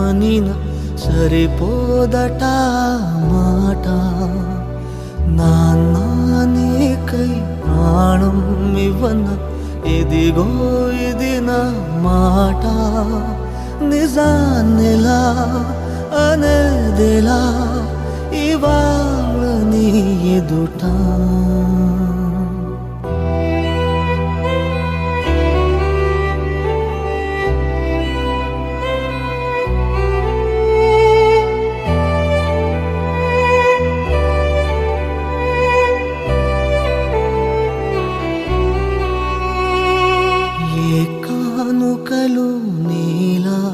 మనిన సరిపోదట మాట. నాన్న ప్రాణం ఇవ్వన ఇదిగో ఇది నా మాట. నిజాన్నెలా అనేదిలా ఇవాళ నీ ఎదుటా.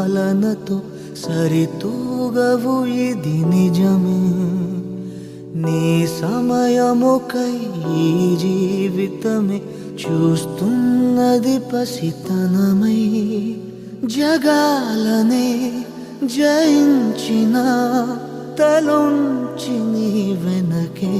నీలాలనతో సరితూగవు ఇది నిజమే నీ సమయముకై ఈ జీవితమే చూస్తున్నది పసితనమై జగాలనే జయించిన తలుంచి నీ వెనకే